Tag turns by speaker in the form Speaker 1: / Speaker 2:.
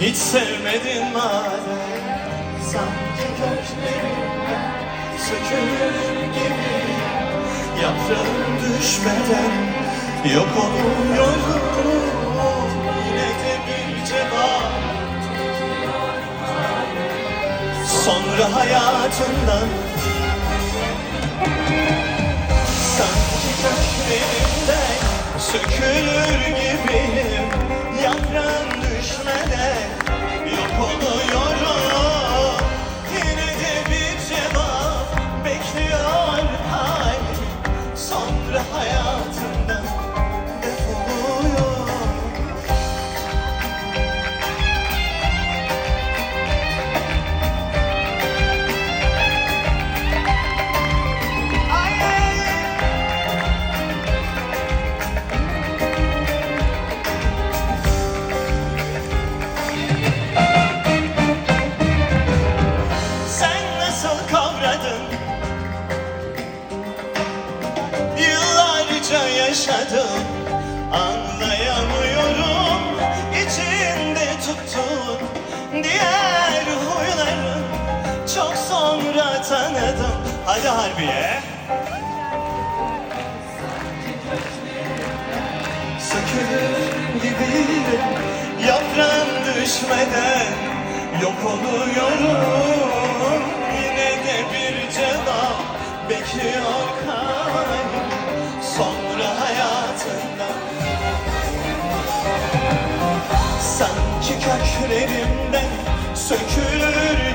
Speaker 1: Hiç sevmedin madem. Sanki köklerimden sökülür gibi. Yaprağım düşmeden yok oluyorum Yine de bir cevap Sonra hayatından. Sanki köklerimden sökülür gibiyim Yaprağım düşmeden yok oluyorum yaşadım. Anlayamıyorum. İçinde tuttun Diğer huyların Çok sonra tanıdım. Hadi Harbiye. Sökülür gibiyim Yaprağım düşmeden Yok oluyorum. Yine de bir cevap Bekliyor kalbim Sonra hayatından Sanki köklerimden Sökülür